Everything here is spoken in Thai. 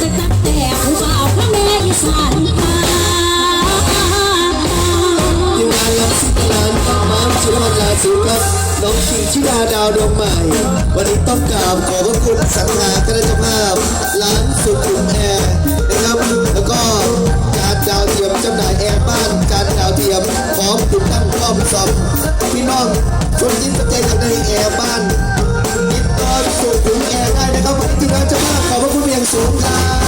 จะตั้งแต่ผู้บ่าวพระแม่อีสานมายังไงรับสิตลานต้องมาชื่อวันลาสุครับน้องขิงชิดาดาวดวงใหม่ วันนี้ต้องกราบขอบพระคุณสังหาคณะเจ้าภาพร้านสุขุมแอร์นะครับแล้วก็การดาวเทียมจำหน่ายแอร์บ้านการดาวเทียมพร้อมติดตั้งป้อมซ่อมพี่น้องชวนยิ้มสนใจทางในแอร์บ้านติดต่อสุขุม encontrar.